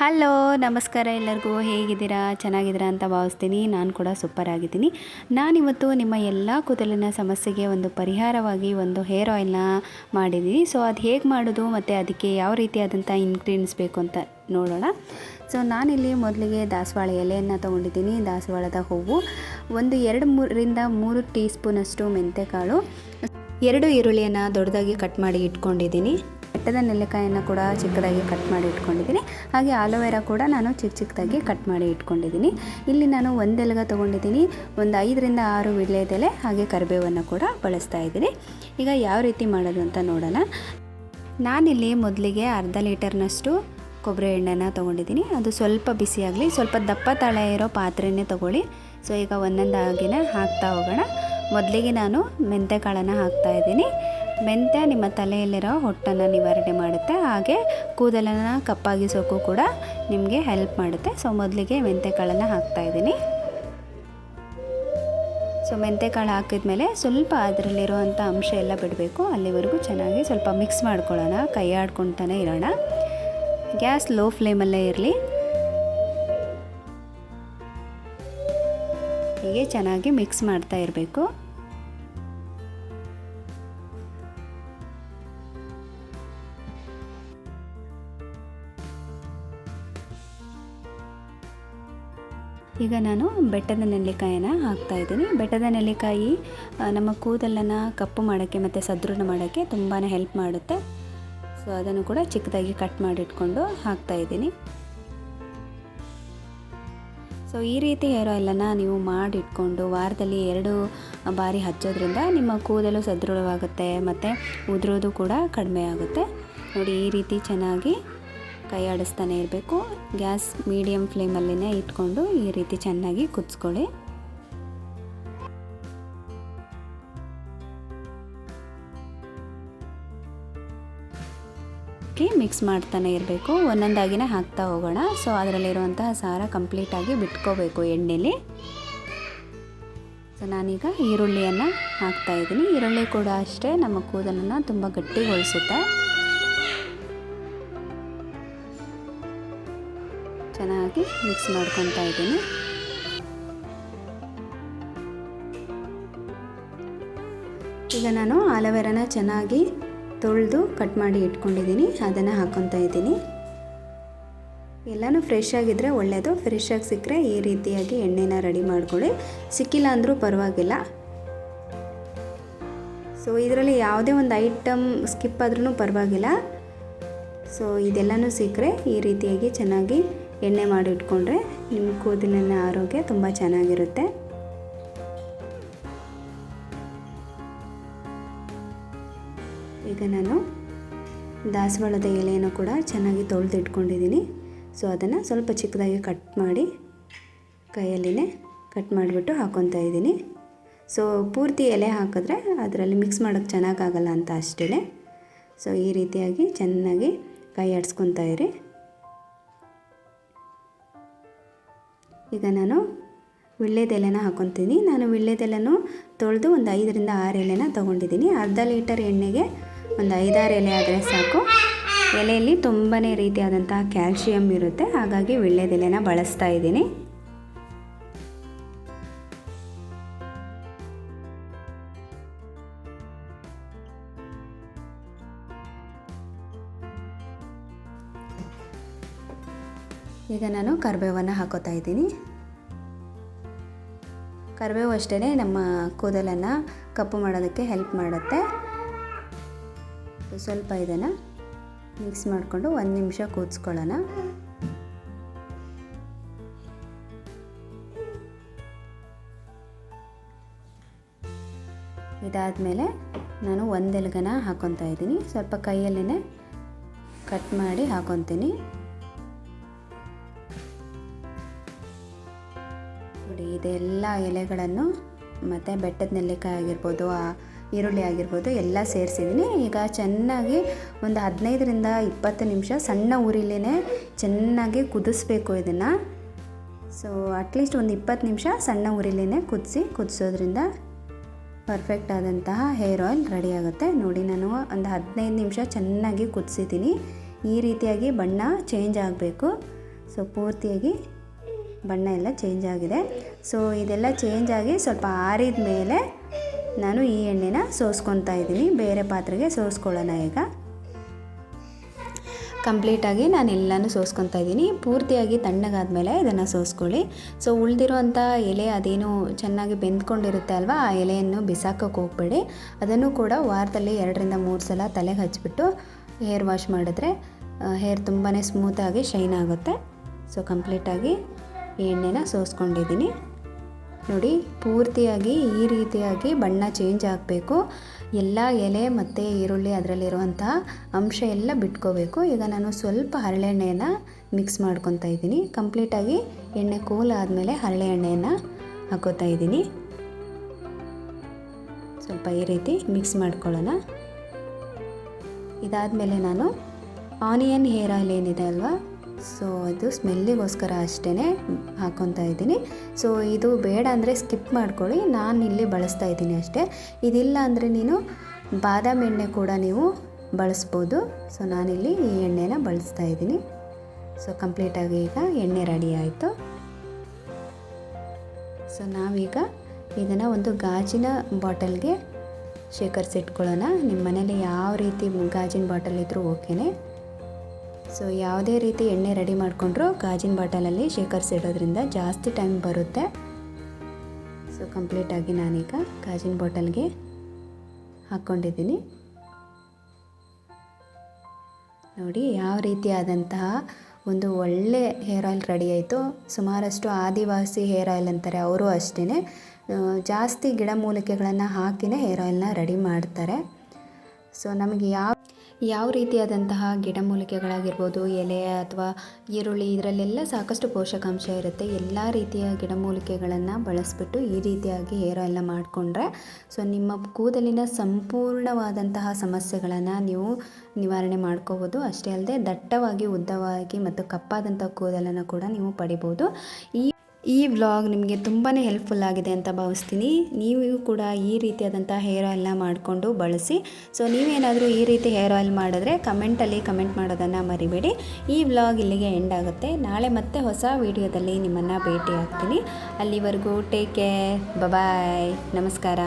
Hello, ನಮಸ್ಕಾರ ಎಲ್ಲರಿಗೂ. ಹೇಗಿದ್ದೀರಾ? ಚೆನ್ನಾಗಿದ್ದೀರಾ ಅಂತ ಭಾವಿಸ್ತೀನಿ. ನಾನು ಕೂಡ ಸೂಪರ್ ಆಗಿದ್ದೀನಿ. ನಾನಿವತ್ತು ನಿಮ್ಮ ಎಲ್ಲ ಕೂದಲಿನ ಸಮಸ್ಯೆಗೆ ಒಂದು ಪರಿಹಾರವಾಗಿ ಒಂದು ಹೇರ್ ಆಯಿಲ್ನ ಮಾಡಿದ್ದೀನಿ. ಸೊ ಅದು ಹೇಗೆ ಮಾಡೋದು ಮತ್ತು ಅದಕ್ಕೆ ಯಾವ ರೀತಿಯಾದಂಥ ಇನ್ಗ್ರೀಡಿಯೆಂಟ್ಸ್ ಬೇಕು ಅಂತ ನೋಡೋಣ. ಸೊ ನಾನಿಲ್ಲಿ ಮೊದಲಿಗೆ ದಾಸವಾಳ ಎಲೆಯನ್ನು ತೊಗೊಂಡಿದ್ದೀನಿ. ದಾಸವಾಳದ ಹೂವು ಒಂದು ಎರಡು ಮೂರರಿಂದ ಮೂರು ಟೀ ಸ್ಪೂನಷ್ಟು ಮೆಂತೆಕಾಳು, ಎರಡು ಈರುಳ್ಳಿಯನ್ನು ದೊಡ್ಡದಾಗಿ ಕಟ್ ಮಾಡಿ ಇಟ್ಕೊಂಡಿದ್ದೀನಿ. ಬೆಟ್ಟದ ನೆಲ್ಲಿಕಾಯನ್ನು ಕೂಡ ಚಿಕ್ಕದಾಗಿ ಕಟ್ ಮಾಡಿ ಇಟ್ಕೊಂಡಿದ್ದೀನಿ. ಹಾಗೆ ಆಲೋವೆರಾ ಕೂಡ ನಾನು ಚಿಕ್ಕ ಚಿಕ್ಕದಾಗಿ ಕಟ್ ಮಾಡಿ ಇಟ್ಕೊಂಡಿದ್ದೀನಿ. ಇಲ್ಲಿ ನಾನು ಒಂದೆಲಗ ತೊಗೊಂಡಿದ್ದೀನಿ. ಒಂದು ಐದರಿಂದ ಆರು ವಿಳ್ಯದೆಲೆ ಹಾಗೆ ಕರಿಬೇವನ್ನು ಕೂಡ ಬಳಸ್ತಾ ಇದ್ದೀನಿ. ಈಗ ಯಾವ ರೀತಿ ಮಾಡೋದು ಅಂತ ನೋಡೋಣ. ನಾನಿಲ್ಲಿ ಮೊದಲಿಗೆ ಅರ್ಧ ಲೀಟರ್ನಷ್ಟು ಕೊಬ್ಬರಿ ಎಣ್ಣೆನ ತೊಗೊಂಡಿದ್ದೀನಿ. ಅದು ಸ್ವಲ್ಪ ಬಿಸಿಯಾಗಲಿ, ಸ್ವಲ್ಪ ದಪ್ಪ ತಳ ಇರೋ ಪಾತ್ರೆನೇ ತೊಗೊಳ್ಳಿ. ಸೊ, ಈಗ ಒಂದೊಂದಾಗಿನೇ ಹಾಕ್ತಾ ಹೋಗೋಣ. ಮೊದಲಿಗೆ ನಾನು ಮೆಂತ್ಯ ಕಾಳನ್ನು ಹಾಕ್ತಾ ಇದ್ದೀನಿ. ಮೆಂತ್ಯ ನಿಮ್ಮ ತಲೆಯಲ್ಲಿರೋ ಹೊಟ್ಟನ್ನು ನಿವಾರಣೆ ಮಾಡುತ್ತೆ. ಹಾಗೆ ಕೂದಲನ್ನು ಕಪ್ಪಾಗಿಸೋಕ್ಕೂ ಕೂಡ ನಿಮಗೆ ಹೆಲ್ಪ್ ಮಾಡುತ್ತೆ. ಸೊ ಮೊದಲಿಗೆ ಮೆಂತ್ಯ ಕಾಳನ್ನು ಹಾಕ್ತಾ ಇದ್ದೀನಿ. ಸೊ ಹಾಕಿದ ಮೇಲೆ ಸ್ವಲ್ಪ ಅದರಲ್ಲಿರುವಂಥ ಅಂಶ ಎಲ್ಲ ಬಿಡಬೇಕು. ಅಲ್ಲಿವರೆಗೂ ಚೆನ್ನಾಗಿ ಸ್ವಲ್ಪ ಮಿಕ್ಸ್ ಮಾಡ್ಕೊಳ್ಳೋಣ. ಕೈ ಆಡ್ಕೊತಾನೆ ಇರೋಣ. ಗ್ಯಾಸ್ ಲೋ ಫ್ಲೇಮಲ್ಲೇ ಇರಲಿ. ಹೀಗೆ ಚೆನ್ನಾಗಿ ಮಿಕ್ಸ್ ಮಾಡ್ತಾ ಇರಬೇಕು. ಈಗ ನಾನು ಬೆಟ್ಟದ ನೆಲ್ಲಿಕಾಯಿನ ಹಾಕ್ತಾ ಇದ್ದೀನಿ. ಬೆಟ್ಟದ ನೆಲ್ಲಿಕಾಯಿ ನಮ್ಮ ಕೂದಲನ್ನು ಕಪ್ಪು ಮಾಡೋಕ್ಕೆ ಮತ್ತು ಸದೃಢ ಮಾಡೋಕ್ಕೆ ತುಂಬಾ ಹೆಲ್ಪ್ ಮಾಡುತ್ತೆ. ಸೊ ಅದನ್ನು ಕೂಡ ಚಿಕ್ಕದಾಗಿ ಕಟ್ ಮಾಡಿಟ್ಕೊಂಡು ಹಾಕ್ತಾ ಇದ್ದೀನಿ. ಸೊ ಈ ರೀತಿ ಹೇರ್ ಆಯಿಲನ್ನು ನೀವು ಮಾಡಿಟ್ಕೊಂಡು ವಾರದಲ್ಲಿ ಎರಡು ಬಾರಿ ಹಚ್ಚೋದ್ರಿಂದ ನಿಮ್ಮ ಕೂದಲು ಸದೃಢವಾಗುತ್ತೆ ಮತ್ತು ಉದುರೋದು ಕೂಡ ಕಡಿಮೆ ಆಗುತ್ತೆ. ನೋಡಿ, ಈ ರೀತಿ ಚೆನ್ನಾಗಿ ಕೈ ಆಡಿಸ್ತಾನೆ ಇರಬೇಕು. ಗ್ಯಾಸ್ ಮೀಡಿಯಮ್ ಫ್ಲೇಮಲ್ಲಿನೇ ಇಟ್ಕೊಂಡು ಈ ರೀತಿ ಚೆನ್ನಾಗಿ ಕುದಿಸ್ಕೊಳ್ಳಿ. ಮಿಕ್ಸ್ ಮಾಡ್ತಾನೆ ಇರಬೇಕು. ಒಂದೊಂದಾಗಿನೇ ಹಾಕ್ತಾ ಹೋಗೋಣ. ಸೊ ಅದರಲ್ಲಿರುವಂತಹ ಸಾರ ಕಂಪ್ಲೀಟಾಗಿ ಬಿಟ್ಕೋಬೇಕು ಎಣ್ಣೆಲಿ. ಸೊ ನಾನೀಗ ಈರುಳ್ಳಿಯನ್ನು ಹಾಕ್ತಾ ಇದ್ದೀನಿ. ಈರುಳ್ಳಿ ಕೂಡ ಅಷ್ಟೇ ನಮ್ಮ ಕೂದಲನ್ನು ತುಂಬ ಗಟ್ಟಿಗೊಳಿಸುತ್ತೆ. ಚೆನ್ನಾಗಿ ಮಿಕ್ಸ್ ಮಾಡ್ಕೊತಾ ಇದ್ದೀನಿ. ಈಗ ನಾನು ಆಲೋವೆರಾನ ಚೆನ್ನಾಗಿ ತೊಳೆದು ಕಟ್ ಮಾಡಿ ಇಟ್ಕೊಂಡಿದ್ದೀನಿ, ಅದನ್ನು ಹಾಕ್ಕೊತಾ ಇದ್ದೀನಿ. ಎಲ್ಲನೂ ಫ್ರೆಶ್ ಆಗಿದ್ದರೆ ಒಳ್ಳೆಯದು ಫ್ರೆಶ್ ಆಗಿ ಸಿಕ್ಕರೆ ಈ ರೀತಿಯಾಗಿ ಎಣ್ಣೆನ ರೆಡಿ ಮಾಡ್ಕೊಳ್ಳಿ. ಸಿಕ್ಕಿಲ್ಲ ಅಂದರೂ ಪರವಾಗಿಲ್ಲ. ಸೊ ಇದರಲ್ಲಿ ಯಾವುದೇ ಒಂದು ಐಟಮ್ ಸ್ಕಿಪ್ ಆದ್ರೂ ಪರವಾಗಿಲ್ಲ. ಸೊ ಇದೆಲ್ಲನೂ ಸಿಕ್ಕರೆ ಈ ರೀತಿಯಾಗಿ ಚೆನ್ನಾಗಿ ಎಣ್ಣೆ ಮಾಡಿ ಇಟ್ಕೊಂಡ್ರೆ ನಿಮ್ಮ ಕೂದಲಿನ ಆರೋಗ್ಯ ತುಂಬ ಚೆನ್ನಾಗಿರುತ್ತೆ. ಈಗ ನಾನು ದಾಸವಾಳದ ಎಲೆಯನ್ನು ಕೂಡ ಚೆನ್ನಾಗಿ ತೊಳೆದಿಟ್ಕೊಂಡಿದ್ದೀನಿ ಸೊ ಅದನ್ನು ಸ್ವಲ್ಪ ಚಿಕ್ಕದಾಗಿ ಕಟ್ ಮಾಡಿ ಕೈಯಲ್ಲಿನೇ ಕಟ್ ಮಾಡಿಬಿಟ್ಟು ಹಾಕೊತಾ ಇದ್ದೀನಿ. ಸೊ ಪೂರ್ತಿ ಎಲೆ ಹಾಕಿದ್ರೆ ಅದರಲ್ಲಿ ಮಿಕ್ಸ್ ಮಾಡೋಕ್ಕೆ ಚೆನ್ನಾಗಾಗಲ್ಲ ಅಂತ ಅಷ್ಟೇ ಸೊ ಈ ರೀತಿಯಾಗಿ ಚೆನ್ನಾಗಿ ಕೈ ಆಡಿಸ್ಕೊತಾ ಇರಿ. ಈಗ ನಾನು ವಿಳ್ಳೆದೆಲೆನ ಹಾಕೊತೀನಿ ನಾನು ವಿಳ್ಳೆದೆಲೆನೂ ತೊಳೆದು ಒಂದು ಐದರಿಂದ ಆರು ಎಲೆನ ತೊಗೊಂಡಿದ್ದೀನಿ. ಅರ್ಧ ಲೀಟರ್ ಎಣ್ಣೆಗೆ ಒಂದು ಐದಾರು ಎಲೆ ಆದರೆ ಸಾಕು. ಎಲೆಯಲ್ಲಿ ತುಂಬಾ ರೀತಿಯಾದಂತಹ ಕ್ಯಾಲ್ಶಿಯಂ ಇರುತ್ತೆ. ಹಾಗಾಗಿ ವಿಳ್ಳೆದೆಲೆನ ಬಳಸ್ತಾ ಇದ್ದೀನಿ. ಈಗ ನಾನು ಕರಿಬೇವನ್ನು ಹಾಕೋತಾ ಇದ್ದೀನಿ. ಕರಿಬೇವು ಅಷ್ಟೇ ನಮ್ಮ ಕೂದಲನ್ನು ಕಪ್ಪು ಮಾಡೋದಕ್ಕೆ ಹೆಲ್ಪ್ ಮಾಡುತ್ತೆ. ಸ್ವಲ್ಪ ಇದನ್ನು ಮಿಕ್ಸ್ ಮಾಡಿಕೊಂಡು ಒಂದು ನಿಮಿಷ ಕೂದಿಸ್ಕೊಳ್ಳೋಣ ಇದಾದಮೇಲೆ ನಾನು ಒಂದೆಲ್ಗನ ಹಾಕೊತಾ ಇದ್ದೀನಿ. ಸ್ವಲ್ಪ ಕೈಯಲ್ಲೇ ಕಟ್ ಮಾಡಿ ಹಾಕೊತೀನಿ. ನೋಡಿ, ಇದೆಲ್ಲ ಎಲೆಗಳನ್ನು ಮತ್ತು ಬೆಟ್ಟದ ನೆಲ್ಲಿಕಾಯಿ ಆಗಿರ್ಬೋದು, ಆ ಈರುಳ್ಳಿ ಆಗಿರ್ಬೋದು ಎಲ್ಲ ಸೇರಿಸಿದ್ದೀನಿ. ಈಗ ಚೆನ್ನಾಗಿ ಒಂದು ಹದಿನೈದರಿಂದ ಇಪ್ಪತ್ತು ನಿಮಿಷ ಸಣ್ಣ ಉರಿಲೇ ಚೆನ್ನಾಗಿ ಕುದಿಸ್ಬೇಕು ಇದನ್ನು. ಸೊ ಅಟ್ಲೀಸ್ಟ್ ಒಂದು ಇಪ್ಪತ್ತು ನಿಮಿಷ ಸಣ್ಣ ಉರಿಲೇ ಕುದಿಸಿ ಕುದಿಸೋದ್ರಿಂದ ಪರ್ಫೆಕ್ಟ್ ಆದಂತಹ ಹೇರ್ ಆಯಿಲ್ ರೆಡಿ ಆಗುತ್ತೆ. ನೋಡಿ, ನಾನು ಒಂದು ಹದಿನೈದು ನಿಮಿಷ ಚೆನ್ನಾಗಿ ಕುದಿಸಿದ್ದೀನಿ. ಈ ರೀತಿಯಾಗಿ ಬಣ್ಣ ಚೇಂಜ್ ಆಗಬೇಕು. ಸೊ ಪೂರ್ತಿಯಾಗಿ ಬಣ್ಣ ಎಲ್ಲ ಚೇಂಜ್ ಆಗಿದೆ. ಸೊ ಇದೆಲ್ಲ ಚೇಂಜ್ ಆಗಿ ಸ್ವಲ್ಪ ಆರಿದ ಮೇಲೆ ನಾನು ಈ ಎಣ್ಣೆನ ಸೋಸ್ಕೊತಾ ಇದ್ದೀನಿ. ಬೇರೆ ಪಾತ್ರೆಗೆ ಸೋಸ್ಕೊಳ್ಳೋಣ ಈಗ. ಕಂಪ್ಲೀಟಾಗಿ ನಾನು ಎಲ್ಲನೂ ಸೋಸ್ಕೊತಾ ಇದ್ದೀನಿ. ಪೂರ್ತಿಯಾಗಿ ತಣ್ಣಗಾದ್ಮೇಲೆ ಇದನ್ನು ಸೋಸ್ಕೊಳ್ಳಿ. ಸೊ ಉಳಿದಿರೋಂಥ ಎಲೆ ಅದೇನು ಚೆನ್ನಾಗಿ ಬೆಂದ್ಕೊಂಡಿರುತ್ತೆ ಅಲ್ವಾ, ಆ ಎಲೆಯನ್ನು ಬಿಸಾಕೋಕೆ ಹೋಗ್ಬೇಡಿ. ಅದನ್ನು ಕೂಡ ವಾರದಲ್ಲಿ ಎರಡರಿಂದ ಮೂರು ಸಲ ತಲೆಗೆ ಹಚ್ಚಿಬಿಟ್ಟು ಹೇರ್ ವಾಶ್ ಮಾಡಿದ್ರೆ ಹೇರ್ ತುಂಬಾ ಸ್ಮೂತಾಗಿ ಶೈನ್ ಆಗುತ್ತೆ. ಸೊ, ಕಂಪ್ಲೀಟಾಗಿ ಎಣ್ಣೆನ ಸೋಸ್ಕೊಂಡಿದ್ದೀನಿ. ನೋಡಿ, ಪೂರ್ತಿಯಾಗಿ ಈ ರೀತಿಯಾಗಿ ಬಣ್ಣ ಚೇಂಜ್ ಆಗಬೇಕು. ಎಲ್ಲ ಎಲೆ ಮತ್ತು ಈರುಳ್ಳಿ ಅದರಲ್ಲಿರುವಂತಹ ಅಂಶ ಎಲ್ಲ ಬಿಟ್ಕೋಬೇಕು. ಈಗ ನಾನು ಸ್ವಲ್ಪ ಹರಳೆಣ್ಣೆಯನ್ನು ಮಿಕ್ಸ್ ಮಾಡ್ಕೊತಾ ಇದ್ದೀನಿ. ಕಂಪ್ಲೀಟಾಗಿ ಎಣ್ಣೆ ಕೂಲ್ ಆದಮೇಲೆ ಹರಳೆ ಎಣ್ಣೆಯನ್ನು ಹಾಕೋತಾ ಇದ್ದೀನಿ. ಸ್ವಲ್ಪ ಈ ರೀತಿ ಮಿಕ್ಸ್ ಮಾಡ್ಕೊಳ್ಳೋಣ. ಇದಾದಮೇಲೆ ನಾನು ಆನಿಯನ್ ಹೇರ್ ಆಯಿಲ್ ಏನಿದೆ ಅಲ್ವಾ? ಸೊ ಅದು ಸ್ಮೆಲ್ಲಿಗೋಸ್ಕರ ಅಷ್ಟೇ ಹಾಕ್ಕೊತಾ ಇದ್ದೀನಿ. ಸೊ ಇದು ಬೇಡ ಅಂದರೆ ಸ್ಕಿಪ್ ಮಾಡ್ಕೊಳ್ಳಿ. ನಾನು ಇಲ್ಲಿ ಬಳಸ್ತಾ ಇದ್ದೀನಿ ಅಷ್ಟೇ. ಇದಿಲ್ಲ ಅಂದರೆ ನೀನು ಬಾದಾಮಿ ಎಣ್ಣೆ ಕೂಡ ನೀವು ಬಳಸ್ಬೋದು. ಸೊ ನಾನಿಲ್ಲಿ ಈ ಎಣ್ಣೆನ ಬಳಸ್ತಾ ಇದ್ದೀನಿ. ಸೊ ಕಂಪ್ಲೀಟಾಗಿ ಈಗ ಎಣ್ಣೆ ರೆಡಿ ಆಯಿತು. ಸೊ ನಾವೀಗ ಇದನ್ನು ಒಂದು ಗಾಜಿನ ಬಾಟಲ್ಗೆ ಶೇಖರಿಸಿಟ್ಕೊಳ್ಳೋಣ ನಿಮ್ಮ ಮನೇಲಿ ಯಾವ ರೀತಿ ಗಾಜಿನ ಬಾಟಲ್ ಇದ್ದರೂ ಓಕೆನೇ. ಸೊ ಯಾವುದೇ ರೀತಿ ಎಣ್ಣೆ ರೆಡಿ ಮಾಡಿಕೊಂಡ್ರು ಗಾಜಿನ ಬಾಟಲಲ್ಲಿ ಶೇಖರಿಸಿಡೋದ್ರಿಂದ ಜಾಸ್ತಿ ಟೈಮ್ ಬರುತ್ತೆ. ಸೊ ಕಂಪ್ಲೀಟಾಗಿ ನಾನೀಗ ಗಾಜಿನ ಬಾಟಲ್ಗೆ ಹಾಕ್ಕೊಂಡಿದ್ದೀನಿ. ನೋಡಿ, ಯಾವ ರೀತಿಯಾದಂತಹ ಒಂದು ಒಳ್ಳೆ ಹೇರ್ ಆಯಿಲ್ ರೆಡಿ ಆಯಿತು. ಸುಮಾರಷ್ಟು ಆದಿವಾಸಿ ಹೇರ್ ಆಯಿಲ್ ಅಂತಾರೆ ಅವರು ಅಷ್ಟೇ ಜಾಸ್ತಿ ಗಿಡಮೂಲಿಕೆಗಳನ್ನು ಹಾಕಿನೇ ಹೇರ್ ಆಯಿಲ್ನ ರೆಡಿ ಮಾಡ್ತಾರೆ. ಸೊ ನಮಗೆ ಯಾವ ಯಾವ ರೀತಿಯಾದಂತಹ ಗಿಡಮೂಲಿಕೆಗಳಾಗಿರ್ಬೋದು, ಎಲೆ ಅಥವಾ ಈರುಳ್ಳಿ, ಇದರಲ್ಲೆಲ್ಲ ಸಾಕಷ್ಟು ಪೋಷಕಾಂಶ ಇರುತ್ತೆ. ಎಲ್ಲ ರೀತಿಯ ಗಿಡಮೂಲಿಕೆಗಳನ್ನು ಬಳಸಿಬಿಟ್ಟು ಈ ರೀತಿಯಾಗಿ ಹೇರ್ ಆಯಿಲ್ನ ಮಾಡಿಕೊಂಡ್ರೆ, ಸೊ ನಿಮ್ಮ ಕೂದಲಿನ ಸಂಪೂರ್ಣವಾದಂತಹ ಸಮಸ್ಯೆಗಳನ್ನು ನೀವು ನಿವಾರಣೆ ಮಾಡ್ಕೋಬೋದು. ಅಷ್ಟೇ ಅಲ್ಲದೆ ದಟ್ಟವಾಗಿ ಉದ್ದವಾಗಿ ಮತ್ತು ಕಪ್ಪಾದಂಥ ಕೂದಲನ್ನು ಕೂಡ ನೀವು ಪಡಿಬೋದು. ಈ ಈ ವ್ಲಾಗ್ ನಿಮಗೆ ತುಂಬಾ ಹೆಲ್ಪ್ಫುಲ್ ಆಗಿದೆ ಅಂತ ಭಾವಿಸ್ತೀನಿ. ನೀವು ಕೂಡ ಈ ರೀತಿಯಾದಂಥ ಹೇರ್ ಆಯಿಲ್ನ ಮಾಡಿಕೊಂಡು ಬಳಸಿ. ಸೊ ನೀವೇನಾದರೂ ಈ ರೀತಿ ಹೇರ್ ಆಯಿಲ್ ಮಾಡಿದ್ರೆ ಕಮೆಂಟಲ್ಲಿ ಕಮೆಂಟ್ ಮಾಡೋದನ್ನು ಮರಿಬೇಡಿ. ಈ ವ್ಲಾಗ್ ಇಲ್ಲಿಗೆ ಎಂಡ್ ಆಗುತ್ತೆ. ನಾಳೆ ಮತ್ತೆ ಹೊಸ ವಿಡಿಯೋದಲ್ಲಿ ನಿಮ್ಮನ್ನು ಭೇಟಿ ಆಗ್ತೀನಿ ಅಲ್ಲಿವರೆಗೂ ಟೇಕ್ ಕೇರ್ ಬಾಯ್ ನಮಸ್ಕಾರ.